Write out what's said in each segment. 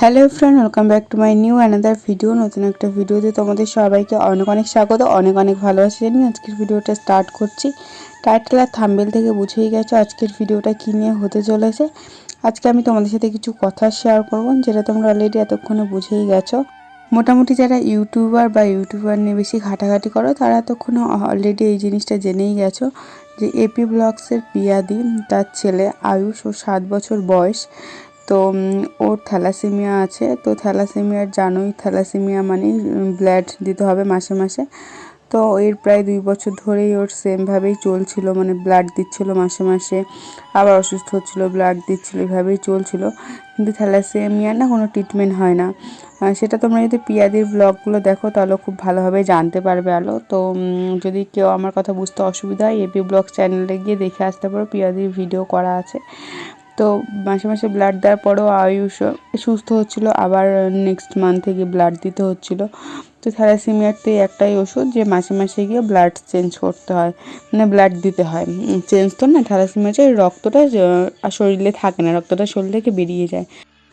Hello friend welcome back to my new another video নতুন একটা ভিডিওতে তোমাদের সবাইকে অনেক অনেক স্বাগত, অনেক অনেক ভালোবাসা জানি আজকের ভিডিওটা স্টার্ট করছি। টাইটেল আর থাম্বেল থেকে বুঝেই গেছো আজকের ভিডিওটা কী নিয়ে হতে চলেছে। আজকে আমি তোমাদের সাথে কিছু কথা শেয়ার করব, যেটা তোমরা অলরেডি এতক্ষণে বুঝেই গেছো। মোটামুটি যারা ইউটিউবার বা ইউটিউবার নিয়ে বেশি ঘাটাঘাটি করো, তারা এতক্ষণে অলরেডি এই জিনিসটা জেনেই গেছো যে এপি ব্লগসের পিয়াদি, তার ছেলে আয়ুষ ও সাত বছর বয়স। তো ওর থ্যালাসেমিয়া আছে। তো থ্যালাসেমিয়ার জানোই, থ্যালাসেমিয়া মানে ব্লাড দিতে হবে মাসে মাসে। তো এর প্রায় দুই বছর ধরেই ওর সেমভাবেই চলছিল মানে ব্লাড দিচ্ছিল মাসে মাসে। আবার অসুস্থ হচ্ছিল, ব্লাড দিচ্ছিল, এভাবেই চলছিল। কিন্তু থ্যালাসেমিয়ার না কোনো ট্রিটমেন্ট হয় না। সেটা তোমরা যদি পিয়াদির ব্লগগুলো দেখো, তাহলে খুব ভালোভাবে জানতে পারবে আলো। তো যদি কেউ আমার কথা বুঝতে অসুবিধা হয় এপি ব্লগ চ্যানেলে গিয়ে দেখে আসতে পারো, পিয়াদির ভিডিও করা আছে। তো মাসে মাসে ব্লাড দেওয়ার পরেও আয়ুষ সুস্থ হচ্ছিল, আবার নেক্সট মান্থ থেকে ব্লাড দিতে হচ্ছিল। তো থ্যালাসেমিয়ার তো একটাই ওষুধ যে মাসে মাসে গিয়ে ব্লাড চেঞ্জ করতে হয় মানে ব্লাড দিতে হয়। চেঞ্জ তো না থ্যালাসেমিয়া হচ্ছে রক্তটা শরীরে থাকে না, রক্তটা শরীর থেকে বেরিয়ে যায়।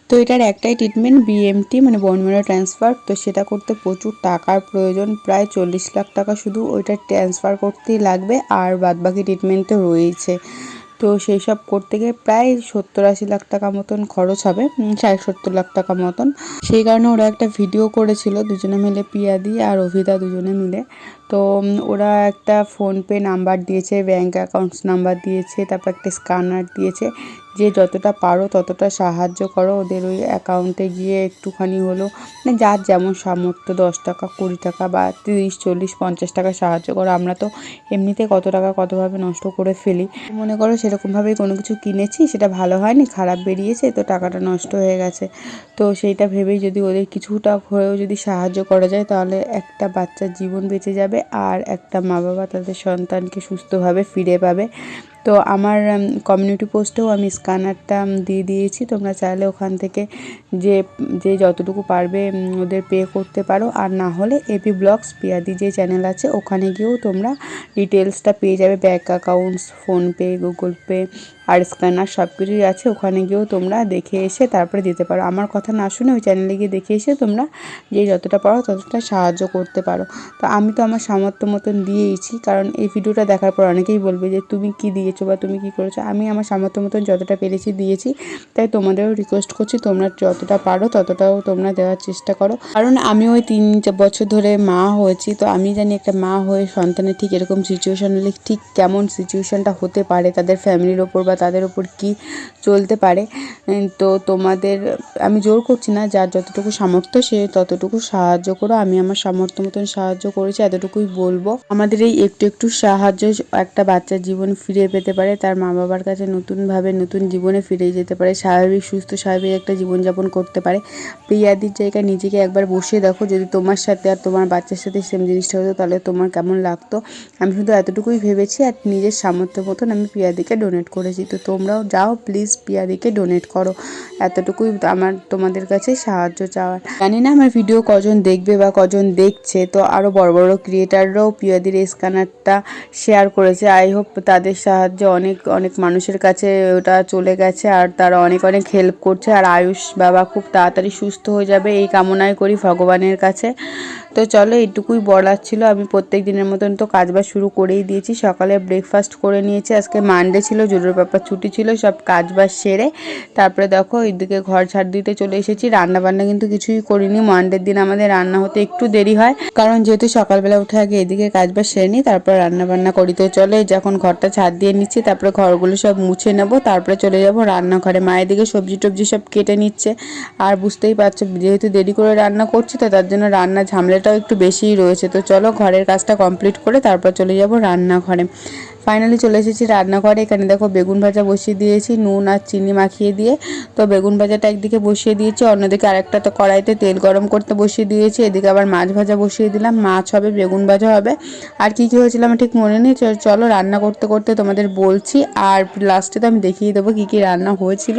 তো এটার একটাই ট্রিটমেন্ট বিএমটি মানে বোন ম্যারো ট্রান্সফার তো সেটা করতে প্রচুর টাকার প্রয়োজন, প্রায় চল্লিশ লাখ টাকা শুধু ওইটা ট্রান্সফার করতেই লাগবে, আর বাদবাকি ট্রিটমেন্ট তো রয়েইছে তো সেই সব করতে গিয়ে প্রায় সত্তর আশি লাখ টাকা মতন খরচ হবে ষাট সত্তর লাখ টাকা মতন। সেই কারণে ওরা একটা ভিডিও করেছিল, দুজনে মিলে পিয়া পিয়াদি আর অভিদা দুজনে মিলে। তো ওরা একটা ফোনপে নাম্বার দিয়েছে ব্যাঙ্ক অ্যাকাউন্টস নাম্বার দিয়েছে, তারপর একটা স্ক্যানার দিয়েছে। যে যতটা পারো ততটা সাহায্য করো। ওদের ওই অ্যাকাউন্টে গিয়ে একটুখানি হলো মানে যার যেমন সামর্থ্য, দশ টাকা, কুড়ি টাকা বা তিরিশ, চল্লিশ, পঞ্চাশ টাকা সাহায্য করো। আমরা তো এমনিতে কত টাকা কতভাবে নষ্ট করে ফেলি। মনে করো সেরকমভাবেই কোনো কিছু কিনেছি, সেটা ভালো হয়নি, খারাপ বেরিয়েছে, তো টাকাটা নষ্ট হয়ে গেছে। তো সেইটা ভেবেই যদি ওদের কিছুটা হয়েও যদি সাহায্য করা যায়, তাহলে একটা বাচ্চার জীবন বেঁচে যাবে। আর একটা মা বাবা তাদের সন্তানকে সুস্থভাবে ফিরে পাবে। তো আমার কমিউনিটি পোস্টেও আমি স্ক্যানারটা দিয়ে দিয়েছি। তোমরা চাইলে ওখান থেকে যে যে যতটুকু পারবে ওদের পে করতে পারো। আর না হলে এপি ব্লগস পিয়াদি যে চ্যানেল আছে, ওখানে গিয়েও তোমরা ডিটেলসটা পেয়ে যাবে। Bank accounts PhonePe Google Pay আর স্ক্যানার সব কিছুই আছে, ওখানে গিয়েও তোমরা দেখে এসে তারপরে দিতে পারো। আমার কথা না শুনে ওই চ্যানেলে গিয়ে দেখে এসে তোমরা যে যতটা পারো ততটা সাহায্য করতে পারো। তো আমি তো আমার সামর্থ্য মতন দিয়েইছি, কারণ এই ভিডিওটা দেখার পর অনেকেই বলবে যে, তুমি কি দিয়েছ বা তুমি কি করেছ? আমি আমার সামর্থ্য মতন যতটা পেরেছি দিয়েছি, তাই তোমাদেরও রিকোয়েস্ট করছি তোমরা যতটা পারো ততটাও তোমরা দেওয়ার চেষ্টা করো। কারণ আমি ওই তিন বছর ধরে মা হয়েছি, তো আমি জানি একটা মা হয়ে সন্তানের ঠিক এরকম সিচুয়েশন হলে ঠিক কেমন সিচুয়েশনটা হতে পারে, তাদের ফ্যামিলির ওপর বা তাদের ওপর কি চলতে পারে। তো তোমাদের, আমি জোর করছি না, যার যতটুকু সামর্থ্য সে ততটুকু সাহায্য করো। আমি আমার সামর্থ্য মতন সাহায্য করেছি, এতটুকুই বলব। আমাদের এই একটু একটু সাহায্য একটা বাচ্চার জীবন ফিরে পেতে পারে, তার মা বাবার কাছে নতুনভাবে নতুন জীবনে ফিরে যেতে পারে, স্বাভাবিক, সুস্থ, স্বাভাবিক একটা জীবনযাপন করতে পারে। প্রিয়াদির জায়গায় নিজেকে একবার বসিয়ে দেখো, যদি তোমার সাথে আর তোমার বাচ্চার সাথে সেম জিনিসটা হতো, তাহলে তোমার কেমন লাগতো? আমি শুধু এতটুকুই ভেবেছি, আর নিজের সামর্থ্য মতন আমি পিয়াদিকে ডোনেট করেছি। তো তোমরাও যাও প্লিজ পিয়াদিকে ডোনেট করো। এতটুকুই আমার তোমাদের কাছে সাহায্য চাওয়ার। জানি না আমার ভিডিও কজন দেখবে বা কজন দেখছে, তো আরও বড় বড় ক্রিয়েটাররাও পিয়াদির স্ক্যানারটা শেয়ার করেছে। আই হোপ তাদের সাহায্যে অনেক অনেক মানুষের কাছে ওটা চলে গেছে আর তারা অনেক অনেক হেল্প করছে। আর আয়ুষ বাবা খুব তাড়াতাড়ি সুস্থ হয়ে যাবে এই কামনাই করি ভগবানের কাছে। তো চলো এইটুকুই বলার ছিল। আমি প্রত্যেক দিনের মতন তো কাজবাজ শুরু করেই দিয়েছি। সকালে ব্রেকফাস্ট করে নিয়েছি। আজকে মানডে ছিল, জরুরি ব্যাপার ছুটি ছিল, সব কাজবাজ সেরে তারপরে দেখো এইদিকে ঘর ঝাড় দিতে চলে এসেছি। রান্না বান্না কিন্তু কিছুই করিনি। মানডের দিন আমাদের রান্না হতে একটু দেরি হয়, কারণ যেহেতু সকালবেলা উঠে আগে এদিকে কাজবাজ সেরে নিই, তারপর রান্না বান্না করিতে চলে। যখন ঘরটা ছাদ দিয়ে নিচ্ছি, তারপরে ঘরগুলো সব মুছে নেব, তারপরে চলে যাব রান্নাঘরে। মায়ের দিকে সবজি টবজি সব কেটে নিচ্ছে। আর বুঝতেই পারছ, যেহেতু দেরি করে রান্না করছি, তো তার জন্য রান্না ঝামেলাটাও একটু বেশিই রয়েছে। তো চলো ঘরের কাজটা কমপ্লিট করে তারপর চলে যাব রান্নাঘরে। ফাইনালি চলে এসেছি রান্নাঘরে। এখানে দেখো বেগুন ভাজা বসিয়ে দিয়েছি, নুন আর চিনি মাখিয়ে দিয়ে। তো বেগুন ভাজাটা একদিকে বসিয়ে দিয়েছি, অন্যদিকে আরেকটা তো কড়াইতে তেল গরম করতে বসিয়ে দিয়েছি। এদিকে আবার মাছ ভাজা বসিয়ে দিলাম, মাছ হবে, বেগুন ভাজা হবে। আর কি কী হয়েছিল আমার ঠিক মনে নেই, চলো রান্না করতে করতে তোমাদের বলছি। আর লাস্টে তো আমি দেখিয়ে দেবো কী কী রান্না হয়েছিল।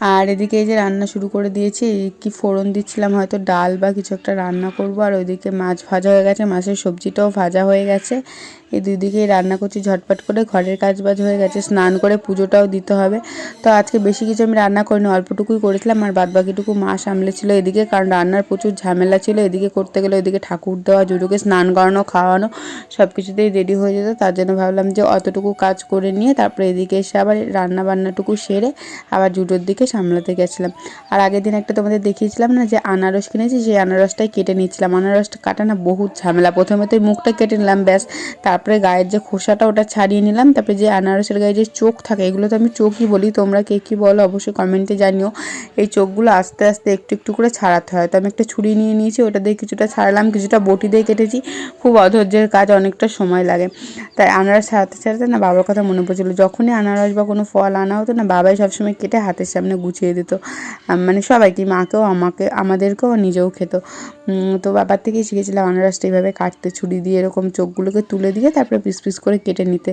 আর এদিকে এই যে রান্না শুরু করে দিয়েছি কি ফোড়ন দিচ্ছিলাম, হয়তো ডাল বা কিছু একটা রান্না করব। আর ওইদিকে মাছ ভাজা হয়ে গেছে, মাছের সবজিটাও ভাজা হয়ে গেছে। এই দুই রান্না করছি, ঝটপট করে ঘরের কাজ বাজ হয়ে গেছে, স্নান করে পুজোটাও দিতে হবে। তো আজকে বেশি কিছু আমি রান্না করিনি, অল্পটুকুই করেছিলাম, আর বাদ বাকিটুকু মা সামলেছিল এদিকে, কারণ রান্নার প্রচুর ঝামেলা ছিল, এদিকে করতে গেলে ওইদিকে ঠাকুর দেওয়া জুডুকে স্নান করানো, খাওয়ানো সব কিছুতেই রেডি হয়ে যেত, তার জন্য ভাবলাম যে অতটুকু কাজ করে নিয়ে তারপরে এদিকে এসে আবার রান্না বান্নাটুকু সেরে আবার জুডোর দিকে সামলাতে গেছিলাম। আর আগের দিন একটা তোমাদের দেখিয়েছিলাম না যে আনারস কিনেছি, সেই আনারসটাই কেটে নিচ্ছিলাম আনারসটা কাটা না বহুত ঝামেলা, প্রথমে তো মুখটা কেটে নিলাম, ব্যাস তারপরে গায়ের যে খোসাটা ওটা ছাড়িয়ে নিলাম, তারপরে যে আনারসের গায়ে যে চোখ থাকে এগুলো তো আমি চোখই বলি, তোমরা কে কী বলো অবশ্যই কমেন্টে জানিও। এই চোখগুলো আস্তে আস্তে একটু একটু করে ছাড়াতে হয়। তো আমি একটা ছুরি নিয়ে নিয়েছি, ওটা দিয়ে কিছুটা ছাড়ালাম, কিছুটা বটি দিয়ে কেটেছি। খুব অধৈর্যের কাজ, অনেকটা সময় লাগে। তাই আনারস ছাড়াতে ছাড়াতে না বাবার কথা মনে পড়ছিল। যখনই আনারস বা কোনো ফল আনা হতো না, বাবাই সবসময় কেটে হাতের সামনে গুছিয়ে দিত। মানে সবাইকে, মাকেও, আমাকে, আমাদেরকেও নিজেও খেত। তো বাবার থেকেই শিখেছিলাম আনারসটা এইভাবে কাটতে, ছুরি দিয়ে এরকম চোখগুলোকে তুলে দিয়ে তারপরে পিস পিস করে কেটে নিতে।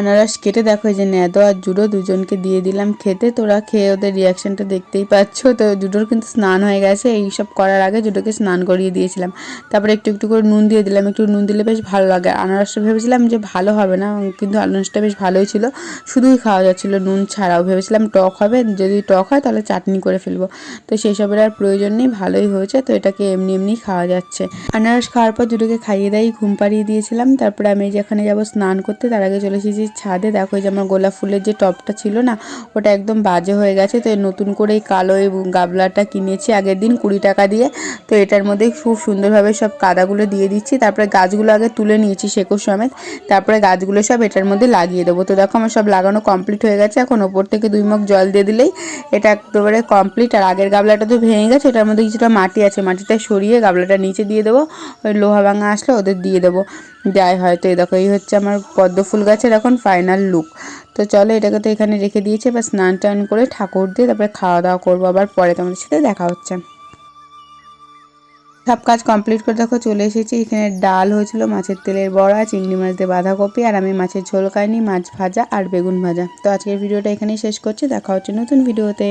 আনারস কেটে দেখো, এই যে নেদো আর জুডো দুজনকে দিয়ে দিলাম খেতে। তোরা খেয়ে ওদের রিয়াকশনটা দেখতেই পাচ্ছ। তো জুডোর কিন্তু স্নান হয়ে গেছে, এইসব করার আগে জুডোকে স্নান করিয়ে দিয়েছিলাম। তারপরে একটু একটু করে নুন দিয়ে দিলাম, একটু নুন দিলে বেশ ভালো লাগে। আনারসটা ভেবেছিলাম যে ভালো হবে না, কিন্তু আনারসটা বেশ ভালোই ছিল। শুধুই খাওয়া যাচ্ছিল নুন ছাড়াও। ভেবেছিলাম টক হবে, যদি টক হয় তাহলে চাটনি করে ফেলব। তো সেই সবের আর প্রয়োজন নেই, ভালোই হয়েছে। তো এটাকে এমনি এমনি খাওয়া যাচ্ছে। আনারস খাওয়ার পর জুডোকে খাইয়ে দাইয়ে ঘুম পাড়িয়ে দিয়েছিলাম। তারপরে আমি যেখানে যাব স্নান করতে, তার আগে চলে এসেছি ছাদে দেখো যে আমার গোলাপ ফুলের যে টপটা ছিল না, ওটা একদম বাজে হয়ে গেছে। তো নতুন করে এই কালো এই গাবলাটা কিনেছি আগের দিন কুড়ি টাকা দিয়ে। তো এটার মধ্যে খুব সুন্দরভাবে সব কাদাগুলো দিয়ে দিচ্ছি। তারপরে গাছগুলো আগে তুলে নিয়েছি শেকড় সমেত। তারপরে গাছগুলো সব এটার মধ্যে লাগিয়ে দেবো। তো দেখো আমার সব লাগানো কমপ্লিট হয়ে গেছে। এখন ওপর থেকে দুই মগ জল দিয়ে দিলেই এটা একেবারে কমপ্লিট আর আগের গাবলাটা তো ভেঙে গেছে, এটার মধ্যে কিছুটা মাটি আছে। মাটিটা সরিয়ে গাবলাটা নিচে দিয়ে দেবো। ওই লোহা ভাঙা আসলে ওদের দিয়ে দেবো। যাই হয়তো এই দেখো, এই হচ্ছে আমার পদ্ম ফুল গাছের এখন ফাইনাল লুক তো চলো এটাকে তো এখানে রেখে দিয়েছে বা স্নান টান করে ঠাকুর দিয়ে তারপরে খাওয়া দাওয়া করব আবার পরে তোমাদের সাথে দেখা হচ্ছে। সব কাজ কমপ্লিট করে দেখো চলে এসেছি, এখানে ডাল হয়েছিল, মাছের তেলের বড়া, চিংড়ি মাছ দিয়ে বাঁধাকপি, আর আমি মাছের ঝোল খাইনি, মাছ ভাজা আর বেগুন ভাজা। তো আজকের ভিডিওটা এখানেই শেষ করছি, দেখা হচ্ছে নতুন ভিডিওতে।